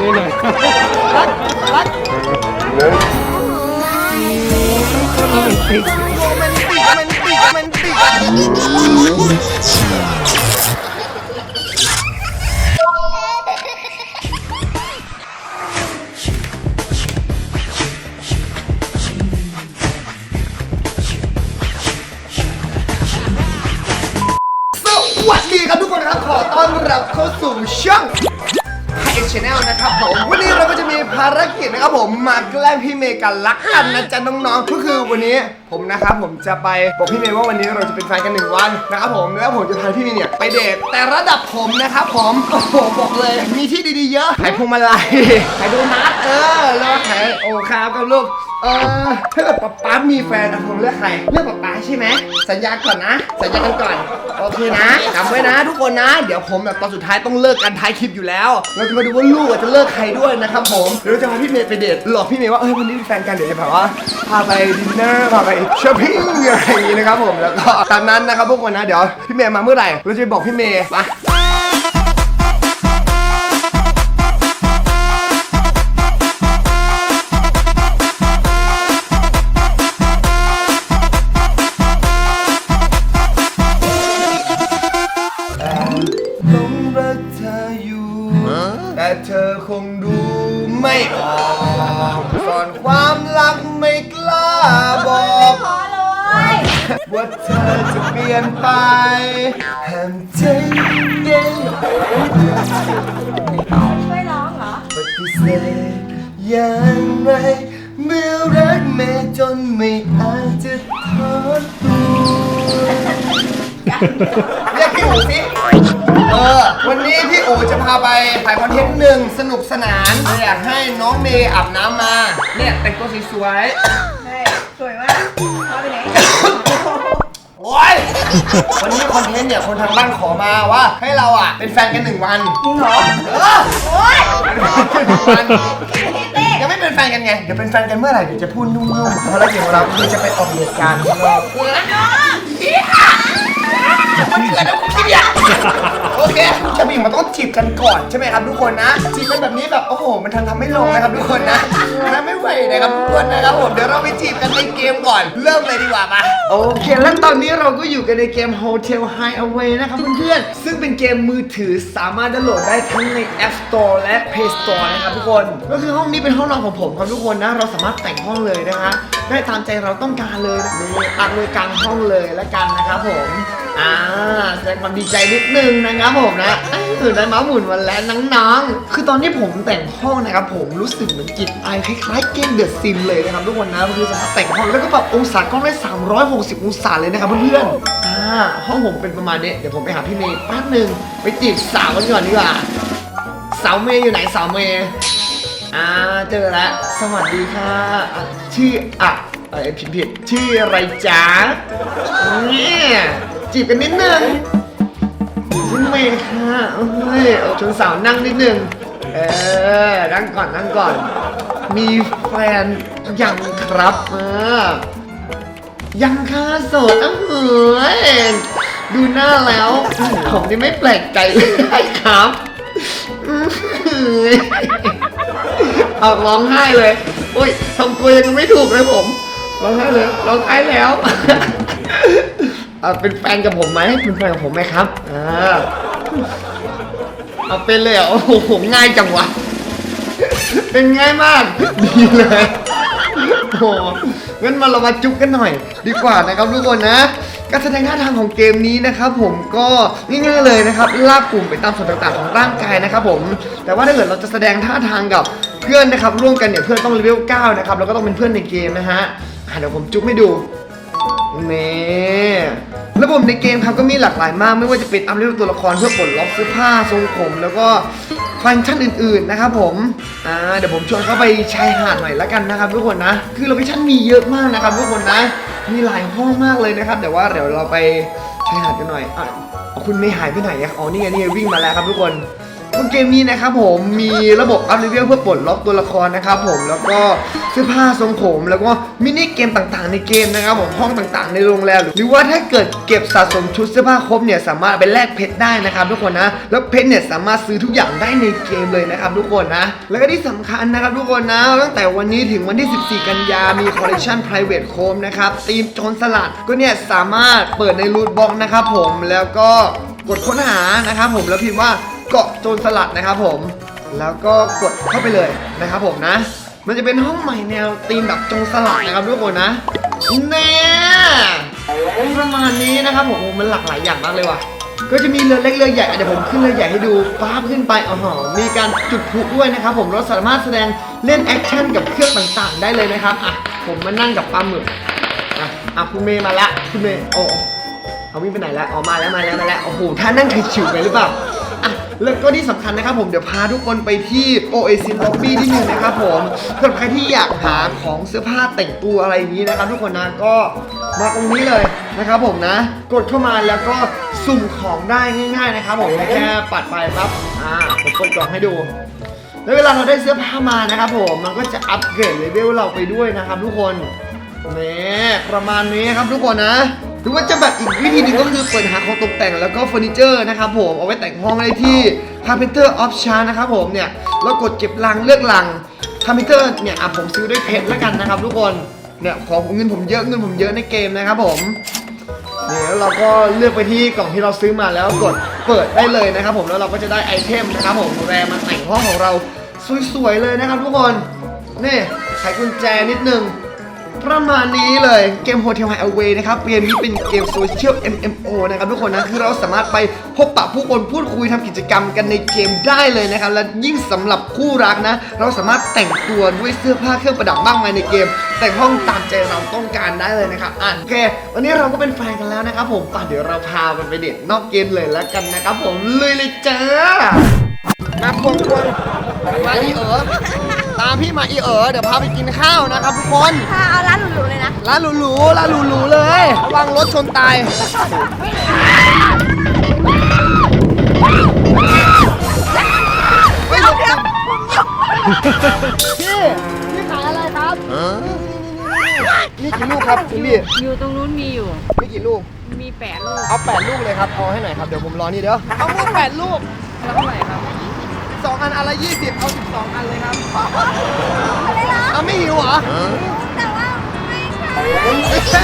นี่หน่อยรักรักโรแมนติกโรแมนติกโรแมนติกโรแมนติกสวัสดีครับทุกคนครับ ขอต้อนรับเข้าสู่ช่อง ไฮชแนลนะครับผมวันนี้เราก็จะมีภารกิจนะครับผมมาแกล้งพี่เมย์กันรักกันนะจ๊ะน้องๆก็คือวันนี้ผมนะครับผมจะไปบอกพี่เมย์ว่าวันนี้เราจะเป็นแฟนกันหนึ่งวันนะครับผมแล้วผมจะพาพี่เมย์เนี่ยไปเดทแต่ระดับผมนะครับผมโอ้โหบอกเลย มีที่ดีๆเยอะขายพวงมาลัยขายโดนัทเออแล้วก็ขายโอคากับลูกเออถ้าเกิดป๊าป๊ามีแฟนอะผมเลือกใครเลือกป๊าป๊าใช่ไหมสัญญาก่อนนะ สัญญากันก่อนโอเคนะจำไว้นะทุกคนนะ เดี๋ยวผมแบบตอนสุดท้ายต้องเลิกกันท้ายคลิปอยู่แล้วเราจะมาดูว่าลูกอะจะเลิกใครด้วยนะครับผมเดี๋ยวเราจะพาพี่เมย์ไปเดทหลอกพี่เมย์ว่าเอ้ยวันนี้เป็นแฟนกันเดี๋ยวจะแบบว่าพาไปดินเนอร์พาไปช้อปปิ้งอะไรอย่างงี้นะครับผมแล้วก็ตามนั้นนะครับพวกคนนะเดี๋ยวพี่เมย์มาเมื่อไหร่เราจะไปบอกพี่เมย์มาหลงรักเธออยู่แต่เธอคงดู ไม่ออกซ่อนความรักไม่กล้าบอกพอเลยว่าเธอจะเปลี่ยนไปห้ามใจเย็นช่วยร้องเหรอปฏิเสธอย่างไรเมื่อรักแม่จนไม่อาจจะทนเรียกพี่ อู๋สิเออวันนี้พี่อู๋จะพาไปถ่ายคอนเทนต์หนึ่งสนุกสนานอยากให้น้องเมย์อาบน้ำมา เนี่ยแต่งตัวสวยใช่สวยมากพาไปไหนๆโอ๊ยวันนี้คอนเทนต์เนี่ยคนทางบ้านขอมาว่า ให้เราอะเป็นแฟนกันหนึ่งวันจริงเหรอเออโอ๊ยเป็นแฟนกันหนึ่งวันเต้ ยังไม่เป็นแฟนกันไง เดี๋ยวเป็นแฟนกันเมื่อไหร่เดี๋ยวจะพูดนุ่มๆภารกิจของเราคือจะไปออกเหตุการณ์ข้างนอก มันเกิดอะไรขึ้นเนี่ยโอเคจะมีมันต้องจีบกันก่อนใช่ไหมครับทุกคนนะจีบกันแบบนี้แบบโอ้โห มันทำทำไม่ลงนะครับทุกคนนะนะไม่ไหวนะครับทุกคนนะครับผมเดี๋ยวเราไปจีบกันในเกมก่อน เริ่มเลยดีกว่ามาโอเคแล้วตอนนี้เราก็อยู่กันในเกม Hotel Hideaway นะครับเพื่อนๆซึ่งเป็นเกมมือถือสามารถดาวน์โหลดได้ทั้งใน App Store และ Play Store นะครับทุกคน ก็คือห้องนี้เป็นห้องนอนของผมครับทุกคนนะ เราสามารถแต่งห้องเลยนะฮะ ได้ตามใจเราต้องการเลยนี่ตั้งเลยกลางห้องเลยแล้วกันนะครับผมอ่าแสดงความดีใจนิดนึงนะครับผมนะเออได้มาหมุนวันแล้วน้องๆ คือตอนที่ผมแต่งห้องนะครับผมรู้สึกเหมือนจิตไอคล้ายๆเกมเดือะซิมเลยนะครับทุกคนนะคือสามารถแต่งห้องแล้วก็ปรับองศากล้องได้ 360 องศาเลยนะครับเพื่อนๆอ่าห้องผมเป็นประมาณนี้เดี๋ยวผมไปหาพี่เมย์แป๊บนึงไปจีบสาวกันก่อนดีกว่าสาวเมย์อยู่ไหนสาวเมย์ อ่าเจอแล้วสวัสดีค่ะอะชื่ออะเอ้ยผิดผิดชื่ออะไรจ๊ะเนี่ยจีบกันนิดนึงชื่อเมย์ค่ะเฮ้ยชวนสาวนั่งนิดนึงเออนั่งก่อนนั่งก่อน มีแฟนยังครับเออยังค่ะโสดอะเฮ้ยดูหน้าแล้วผมนี่ไม่แปลกใจเลยครับอื้อหือ เอาร้องไห้เลยโอ้ยทำตัวยังไม่ถูกเลยผมร้องไห้เลยร้องไห้แล้วเอาเป็นแฟนกับผมไหมเป็นแฟนกับผมไหมครับอ่าเอาเป็นเลยเหรอโอ้โหง่ายจังวะเป็นง่ายมากดีเลยโอ้โหงั้นมาเรามาจุ๊บกันหน่อย ดีกว่านะครับทุกคนนะ การแสดงท่าทางของเกมนี้นะครับผมก็ง่ายๆเลยนะครับลากปุ่มไปตามส่วนต่างๆของร่างกายนะครับผม แต่ว่าถ้าเกิดเราจะแสดงท่าทางกับ พื่อนนะครับร่วมกันเนี่ยเพื่อนต้องเลเวล9นะครับแล้วก็ต้องเป็นเพื่อนในเกมนะฮะอะเดี๋ยวผมจุ๊บให้ดูนี่ระบบในเกมครับก็มีหลากหลายมาก ไม่ว่าจะเป็นอัพเลเวลตัวละครเพื่อปลดล็อกเสื้อผ้าทรงผม แล้วก็ฟังก์ชันอื่นๆนะครับผมอ่าเดี๋ยวผมชวนเข้าไปชายหาดหน่อยละกันนะครับทุกคนนะ คือโลเคชั่นมีเยอะมากนะครับทุกคนนะ มีหลายห้องมากเลยนะครับ แต่ว่าเดี๋ยวเราไปชายหาดกันหน่อยอะคุณไม่หายไปไหนอะอ๋อนี่ไงนี่ไงวิ่งมาแล้วครับทุกคน บนเกมนี้นะครับผมมีระบบอัพเลเวลเพื่อปลดล็อกตัวละครนะครับผมแล้วก็เสื้อผ้าทรงผมแล้วก็มินิเกมต่างๆ ในเกมนะครับผมห้องต่างๆ ในโรงแรมหรือว่าถ้าเกิดเก็บสะสมชุดเสื้อผ้าครบเนี่ยสามารถไปแลกเพชรได้นะครับทุกคนนะแล้วเพชรเนี่ยสามารถซื้อทุกอย่างได้ในเกมเลยนะครับทุกคนนะ แล้วก็ที่สำคัญนะครับทุกคนนะตั้งแต่วันนี้ถึงวันที่ 14 กันยามีคอลเลคชัน private home นะครับทีมโจรสลัดก็เนี่ยสามารถเปิดในรูทบ็อกนะครับผมแล้วก็กดค้นหานะครับผมแล้วพิมพ์ว่า เกาะโจรสลัดนะครับผม แล้วก็กดเข้าไปเลยนะครับผมนะ มันจะเป็นห้องใหม่แนวธีมแบบโจงสลัดนะครับทุกคนนะแน่ประมาณนี้นะครับผมมันหลากหลายอย่างมากเลยว่ะ ก็จะมีเรือเล็กเรือใหญ่เดี๋ยวผมขึ้นเรือใหญ่ให้ดูป้าบขึ้นไปอ๋อหอมีการจุดพลุด้วยนะครับผมเราสามารถแสดงเล่นแอคชั่นกับเครื่องต่างๆ ได้เลยนะครับอะผมมานั่งกับปลาหมึกอะอะคุณเมย์มาละคุณเมย์โอ้เอาวิ่งไปไหนแล้วออกมาแล้วมาแล้วมาแล้วโอ้โหท่านั่งฉิวๆไปหรือเปล่า อะแล้วก็ที่สำคัญนะครับผมเดี๋ยวพาทุกคนไปที่ Oasis Lobby ที่หนึ่งนะครับผมสำหรับใครที่อยากหาของเสื้อผ้าแต่งตัวอะไรอย่างนี้นะครับ ทุกคนนะก็มาตรงนี้เลยนะครับผมนะ กดเข้ามาแล้วก็สุ่มของได้ง่ายๆนะครับผมแค่ปัดไปปั๊บอ่าผมกดกล่องให้ดู แล้วเวลาเราได้เสื้อผ้ามานะครับผมมันก็จะอัปเกรดเลเวลเราไปด้วยนะครับทุกคนนี่ประมาณนี้ครับทุกคนนะ รือว่าจะแบบอีกวิธีหนึงก็คือเปิดหาของตกแต่งแล้วก็เฟอร์นิเจอร์นะครับผมเอาไว้แต่งห้องได้ที่ Carpenter Option นะครับผมเนี่ยแล้วกดเก็บลังเลือกลัง Carpenter เนี่ยอะผมซื้อด้วยเพชรแล้วกันนะครับทุกคนเนี่ยของเงินผมเยอะเงินผมเยอะในเกมนะครับผมนี่แล้วเราก็เลือกไปที่กล่องที่เราซื้อมาแล้วกดเปิดได้เลยนะครับผมแล้วเราก็จะได้ไอเทมนะครับผมแรมาแต่งห้องของเราสวยๆเลยนะครับทุกคนนี่ไขกุญแจนิดนึง ประมาณนี้เลยเกม Hotel Hideaway นะครับเกมนี้เป็นเกมโซเชียล MMO นะครับทุกคนนะคือเราสามารถไปพบปะผู้คนพูดคุยทำกิจกรรมกันในเกมได้เลยนะครับ และยิ่งสำหรับคู่รักนะ เราสามารถแต่งตัวด้วยเสื้อผ้าเครื่องประดับมากมายในเกม แต่งห้องตามใจเราต้องการได้เลยนะครับอะโอเค วันนี้เราก็เป็นแฟนกันแล้วนะครับผมป่ะเดี๋ยวเราพามันไปเด็ดนอกเกมเลยแล้วกันนะครับผมเลยเลยจ้ามาพวงพวงมาอีเอ๋อ ตามพี่มาอีเอ๋อเดี๋ยวพาไปกินข้าวนะครับทุกคนถ้าเอาร้านหรูๆเลยนะร้านหรูๆร้านหรูๆเลยระวังรถชนตายเฮ้ยหลบหลบพี่พี่ขายอะไรครับนี่กี่ลูกครับคุณพี่อยู่ตรงนู้นมีอยู่มีกี่ลูกมีแปดลูกเอาแปดลูกเลยครับเอาให้หน่อยครับเดี๋ยวผมรอนี่เด้อเอาลูกแปดลูกแล้วเท่าไหร่ครับ สองอันอันละยี่สิบเอาสิบสองอันเลยครับเอาไม่หิวเหรอแต่ว่าไม่ใช่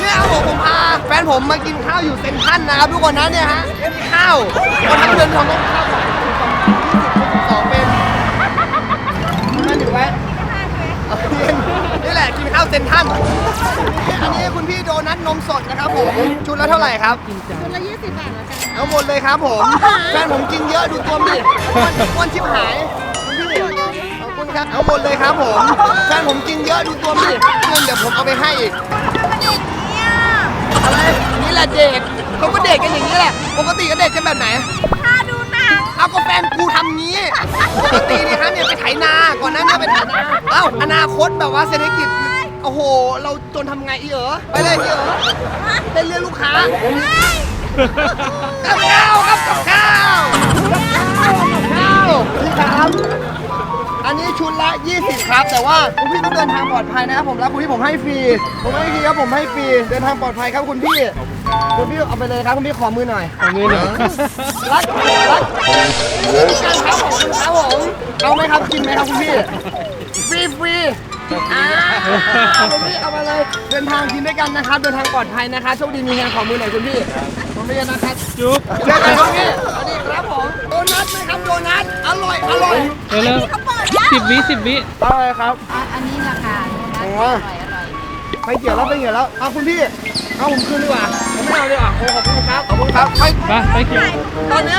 เนี่ยครับผมผมพาแฟนผมมากินข้าวอยู่เซ็นทรัลนะครับทุกคนนะเนี่ยฮะมีข้าววันทั้งเดือนทองต้องข้าวสองสอง กินข้าวเซ็นทรัลอันนี้คุณพี่โดนัทนมสดนะครับผม ชุดละเท่าไหร่ครับชุดละยี่สิบบาทแล้วกันเอาหมดเลยครับผม แฟนผมกินเยอะดูตัวมีอ้วนอ้วนชิบหายคุณพี่ขอบคุณครับเอาหมดเลยครับผม แฟนผมกินเยอะดูตัวมีเงินเดี๋ยวผมเอาไปให้อีก เนี่ยอะไรนี่แหละเด็กเขาก็เด็กกันอย่างนี้แหละ ปกติก็เด็กกันแบบไหน ถ้าดูหนัง เอาก็แฟนกูทำงี้ปกติเนี่ยฮะเนี่ยไปไถนาก่อนหนั้นเนี่ยไปไถนาเอ้าอนาคตแบบว่าเศรษฐกิจโอ้โห เราจนทำไงอีเหรอไปเลยอีเหรอเป็นเรื่องลูกค้ากับข้าวครับกับข้าวกับข้าวกับข้าวพี่ครับอันนี้ชุดละ 20 ครับ แต่ว่าคุณพี่ต้องเดินทางปลอดภัยนะครับผมรับคุณพี่ผมให้ฟรีผมให้ฟรีครับผมให้ฟรีเดินทางปลอดภัยครับคุณพี่ คุณพี่เอาไปเลยครับคุณพี่ขอมือหน่อยเอามือหน่อยรักรักกันครับผมครับผมเอาไหมครับกินไหมครับคุณพี่ฟรีฟรีอ่าคุณพี่เอามาเลยเดินทางกินด้วยกันนะครับเดินทางปลอดภัยนะคะโชคดีมีงานขอมือหน่อยคุณพี่ผมไม่ยนะครับจุ๊บเจอกันครับพี่สวัสดีครับผมโดนัทไหมครับโดนัทอร่อยอร่อยเร็วเขาเปิดแล้วสิบวิสิบวิอร่อยครับอันนี้ราคาโดนัทโอ้อร่อยอร่อย ไปเกี่ยวแล้วไปเกี่ยวแล้วเอาคุณพี่เอาผมคืนดีกว่าผมไม่เอาดีกว่าโอ้ขอบคุณครับขอบคุณครับไปไปไปเกี่ยวตอนนี้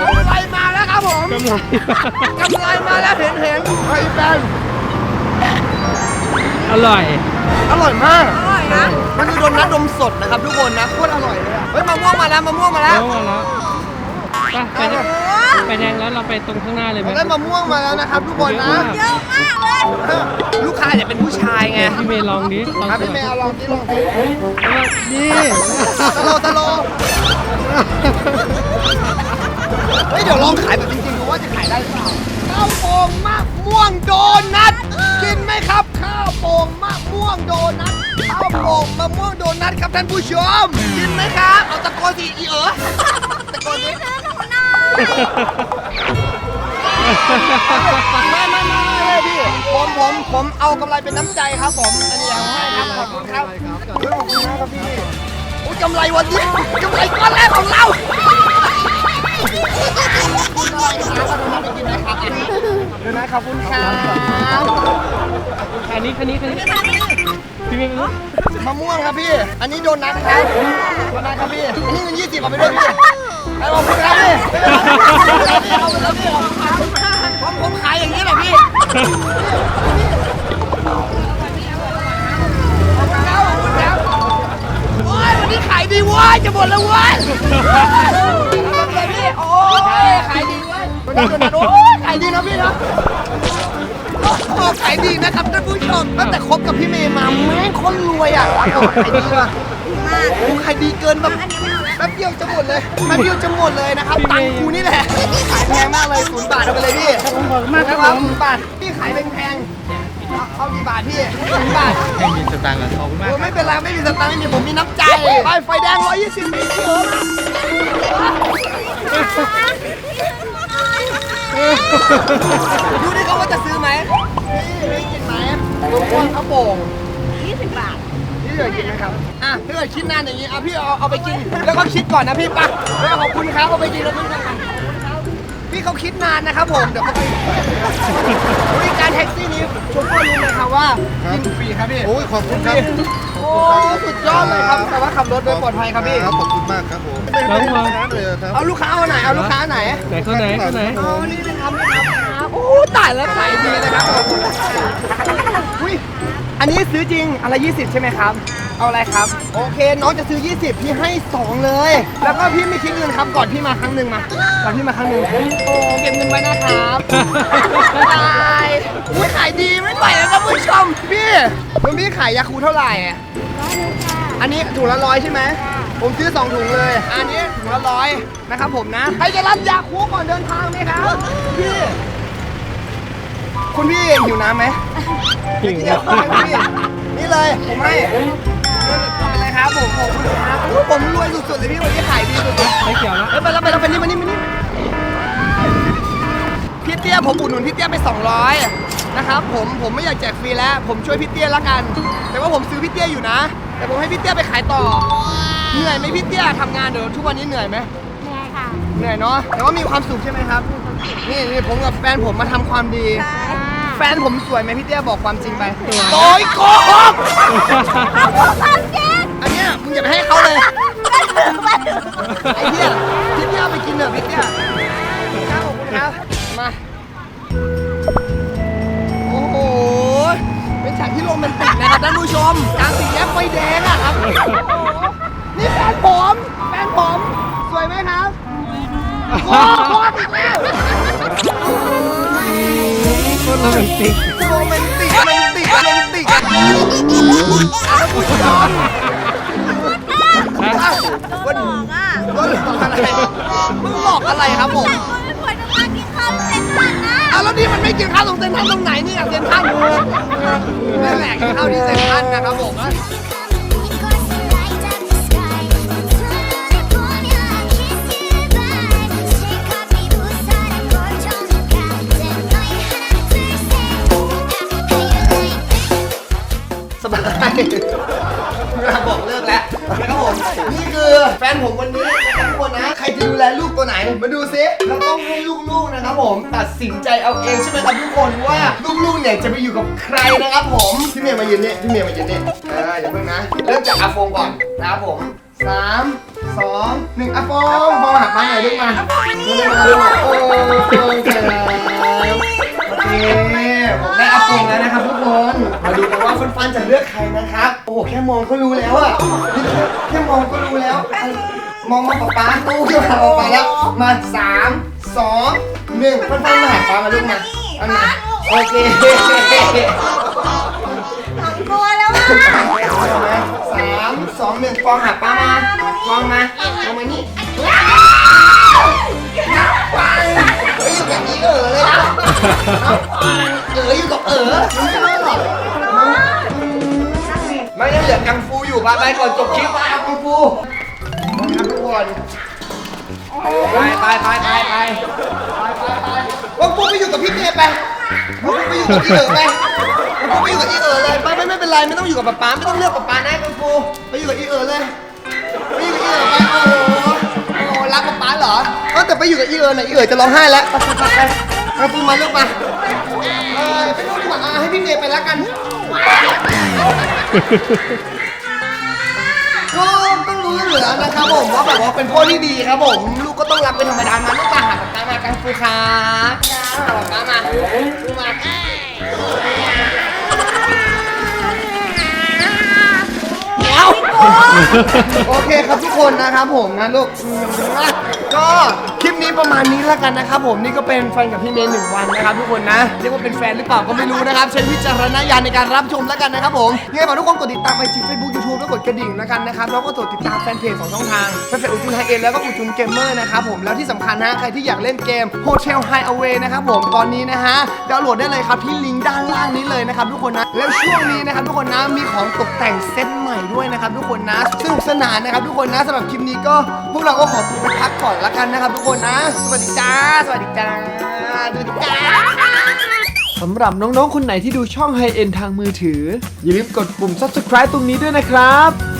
กำไรมาแล้วครับผมกำไรกำไรมาแล้วเห็นเห็นไอ้แฟนอร่อย อร่อยมากอร่อยนะมันคือโดนัทนมสดนะครับทุกคนนะโคตรอร่อยเลยอะเฮ้ยมะม่วงมาแล้วมะม่วงมาแล้วแล้วมาแล้วไปไปแดง ไปแดงแล้วเราไปตรงข้างหน้าเลยไหมได้มะม่วงมาแล้วนะครับทุกคนนะ เยอะมากเลยลูกค้าจะเป็นผู้ชายไงพี่เมย์ลองดิครับพี่เมย์เอาลองดิลองดินี่ตะโลตะโลเฮ้ยเดี๋ยวลองขายแบบจริงๆดูว่าจะขายได้หรือเปล่าข้าวโป่งมะม่วงโดนัทกินไหมครับข้าวโป่งมะม่วงโดนัทข้าวโป่งมะม่วงโดนัทครับท่านผู้ชมกินไหมครับเอาตะโกนสิอีเอ๋อตะโกนสิ ไม่ไม่ไม่ไม่พี่ ผมผมผมเอากำไรเป็นน้ำใจครับผมอันนี้เอาให้ครับขอบคุณครับขอบคุณนะครับพี่โอ้ยกำไรวันนี้กำไรก้อนแรกของเราเดี๋ยวนะขอบคุณครับคันนี้คันนี้คันนี้พี่เมย์รู้มะม่วงครับพี่ อันนี้โดนัทครับโดนัทครับพี่อันนี้เงินยี่สิบเอาไปด้วยพี่ ไอ้ขอบคุณครับพี่เอาไปแล้วพี่ผมผมขายอย่างนี้แหละพี่โอ้ยวันนี้ขายดีว้ยจะหมดแล้วเว้ยพี่โอ้ยขายดีเว้ยโอ้ยขายดีนะพี่นะโอ้ขายดีนะครับท่านผู้ชมตั้งแต่คบกับพี่เมย์มาแม่งคนรวยอะขายดีว่ะโอ้ขายดีเกินแบบ แป๊บเดียวจะหมดเลยแป๊บเดียวจะหมดเลยนะครับตังค์กูนี่แหละขายแพงมากเลยศูนย์บาทเอาไปเลยพี่มากครับนะผศูมนย์บาทพี่ขายแพงๆเอาเอากี่บาทพี่ศูนย์บาทแค่ยินสตางค์กับทองมากโอ้ไม่เป็นไรไม่มีสตางค์ไม่มีผมมีน้ำใจไปไฟแดง120ปีเถอะดูดิเขาว่าจะซื้อไหมนี่ไม่กินไหมลูกคนข้าวโป่ง20 บาท พี่เคยกินไหมครับอะพี่เคยคิดนานอย่างนี้อะพี่เอาเอาไปกิน แล้วก็คิดก่อนนะพี่ปะแล้วขอบคุณครับเอาไปกินแล้วพี่นะครับพี่เขาคิดนานนะครับผมเดี๋ยวเขาไปบริการแท็กซี่นี้ชมพู่รู้ไหมครับว่ากินฟรีครับพี่โอ้ยขอบคุณครับโอ้สุดยอดเลยครับแต่ว่าขับรถโดยปลอดภัยครับพี่ครับขอบคุณมากครับผมไม่น้องไม่พอช้าเลยครับเอาลูกค้าเอาไหนเอาลูกค้าไหนไหนคนไหนคนไหนเอานี่เลยครับนี่ครับโอ้ตายแล้วขายดีนะครับผมอุ้ย อันนี้ซื้อจริงอะไร 20 ใช่ไหมครับ เอาอะไรครับ โอเค น้องจะซื้อ 20 พี่ให้ 2 เลย แล้วก็พี่ไม่คิดเงินครับ ก่อนพี่มาครั้งหนึ่งมา ก่อนพี่มาครั้งหนึ่งโอ้เก็บเงินไว้นะครับบ๊ายบายอุ้ยขายดีไม่ไหวแล้วนะผู้ชม พี่คุณพี่ขายยาคูเท่าไหร่อะอันนี้ถุงละร้อยใช่ไหม ผมซื้อ 2 ถุงเลย อันนี้ถุงละร้อยนะครับผมนะ ใครจะรับยาคูก่อนเดินทางไหมครับ พี่ คุณพี่หิวน้ำไหมหิวเดี๋ยวคุณพี่นี่เลยผมให้เป็นไรครับผมขอบคุณครับโอ้ผมรวยสุดๆเลยพี่วันนี้ขายดีสุดๆไม่เกี่ยวนะเอ้ยไปแล้วไปแล้วไปนี่มานี่มานี่พี่เตี้ยผมอุดหนุนพี่เตี้ยไป 200นะครับผมผมไม่อยากแจกฟรีแล้ว ผมช่วยพี่เตี้ยละกัน แต่ว่าผมซื้อพี่เตี้ยอยู่นะ แต่ผมให้พี่เตี้ยไปขายต่อเหนื่อยไหมพี่เตี้ยทำงานเดี๋ยวทุกวันนี้เหนื่อยไหมเหนื่อยค่ะเหนื่อยเนาะแต่ว่ามีความสุขใช่ไหมครับ นี่นี่ผมกับแฟนผมมาทำความดี แฟนผมสวยไหมพี่เตี้ยบอกความจริงไปโอ้ยโกหกความจริงอันเนี้ยมึงอย่าไปให้เขาเลยไอ้เหี้ยพี่เตี้ยเอาไปกินเถอะพี่เตี้ยครับขอบคุณครับ มา โอ้โห เป็นฉากที่โรแมนติกนะครับท่านผู้ชมกลางสี่แยกไฟแดงอะครับ นี่แฟนผม แฟนผม สวยไหมครับโอ้โหอีกแล้ว โคตรโรแมนติกโรแมนติกโรแมนติกโรแมนติกท่านผู้ชมอ้าววันบอกอะก็หลอกอะไรมึงหลอกอะไรครับผมแต่คนไม่ควรจะมากินข้าวเซ็นทรัลนะอ้าวแล้วนี่มันไม่กินข้าวตรงเซนทรันตรงไหนนี่อะเซนทรันนั่นแหละกินข้าวที่เซนทรันนะครับผม สบายเวลาบอกเลิกแล้วนะครับผม นี่คือแฟนผมวันนี้นะครับทุกคนนะ ใครจะดูแลลูกตัวไหน มาดูซิเราต้องให้ลูกๆนะครับผม ตัดสินใจเอาเองใช่ไหมครับทุกคนว่าลูกๆเนี่ยจะไปอยู่กับใครนะครับผม พี่เมย์มายืนนี่พี่เมย์มายืนนี่อ่าอย่าเพิ่งนะ เริ่มจากอาโฟงก่อนนะครับผมสามสองหนึ่งอาโฟงมองหาป้าหน่อยลูกมาลูกมาลูกมาโอ้ยเจ๋งโอเคผม ได้อาโฟงแล้วนะครับทุกคน มาดูกันว่าฟันฟันจะเลือกใครนะครับ โอ้โหแค่มองก็รู้แล้วอะนี่แค่แค่มองก็รู้แล้ว มองมาป๊าป๊าตู้ที่มาออกมาแล้ว มาสามสองหนึ่งฟันฟันมาหาป๊ามาลูกมาอันนี้โอเคสองตัวแล้วอะสามสองหนึ่งฟองหาป้ามาฟองมาฟองมานี่ เฮ้ยอยู่แบบนี้เออเลยนะเอออยู่กับเออไม่ใช่หรอกมายังลือกังฟูอยู่ไปไปก่อนจบคลิปไปเอากังฟูครับทุกคนไปไปไปไปไปไปไปกังฟูไปอยู่กับพี่เมย์ไปกังฟูไปอยู่กับอีเอ๋อไปกังฟูไปอยู่กับอีเอ๋อเลยไปไม่ไม่เป็นไรไม่ต้องอยู่กับป๊าป๊าไม่ต้องเลือกป๊าป๊านะกังฟูไปอยู่กับอีเอ๋อเลยไปอยู่กับอีเอ๋อไปโอ้โหโอ้โห รักป๊าป๊าเหรอก็แต่ไปอยู่กับอีเอ๋อหน่อยอีเอ๋อจะร้องไห้แล้วไปไปไปกังฟูมาลูกมาเออไปนู่นดีกว่าอะให้พี่เมย์ไปแล้วกันก็ต้องรู้อยู่แล้วนะครับผมว่าแบบว่าเป็นพ่อที่ดีครับผมลูกก็ต้องรักเป็นธรรมดามาลูกมาหาปากกามากังฟูครับหาปากกามาลูกมา โอเคครับทุกคนนะครับผมนะลูกก็ นี้ประมาณนี้แล้วกันนะครับผมนี่ก็เป็นแฟนกับพี่เมย์หนึ่งวันนะครับทุกคนนะเรียกว่าเป็นแฟนหรือเปล่าก็ไม่รู้นะครับใช้วิจารณญาณในการรับชมแล้วกันนะครับผมยังไงฝากทุกคนกดติดตามไปจีเฟซบุ๊กยูทูบแล้วกดกระดิ่งแล้วกันนะครับแล้วก็กดติดตามแฟนเพจของช่องทางแฟนเพจอุจุนไฮเอ็นแล้วก็อุจุนเกมเมอร์นะครับผมแล้วที่สำคัญนะใครที่อยากเล่นเกม Hotel Hideaway นะครับผมตอนนี้นะฮะดาวน์โหลดได้เลยครับที่ลิงก์ด้านล่างนี้เลยนะครับทุกคนนะแล้วช่วงนี้นะครับทุกคนนะมีของตกแต่งเซตใหม่ด้วยนะครับทุกคนนะสนุกสนานนะครับทุกคนนะสำหรับคลิปนี้ก็พวกเราก็ขอตัวไปพักก่อนละกันนะครับทุกคนนะสวัสดีจ้า สวัสดีจ้า สวัสดีจ้า สำหรับน้องๆ คนไหนที่ดูช่องไฮเอ็นทางมือถือ อย่าลืมกดปุ่ม subscribe ตรงนี้ด้วยนะครับ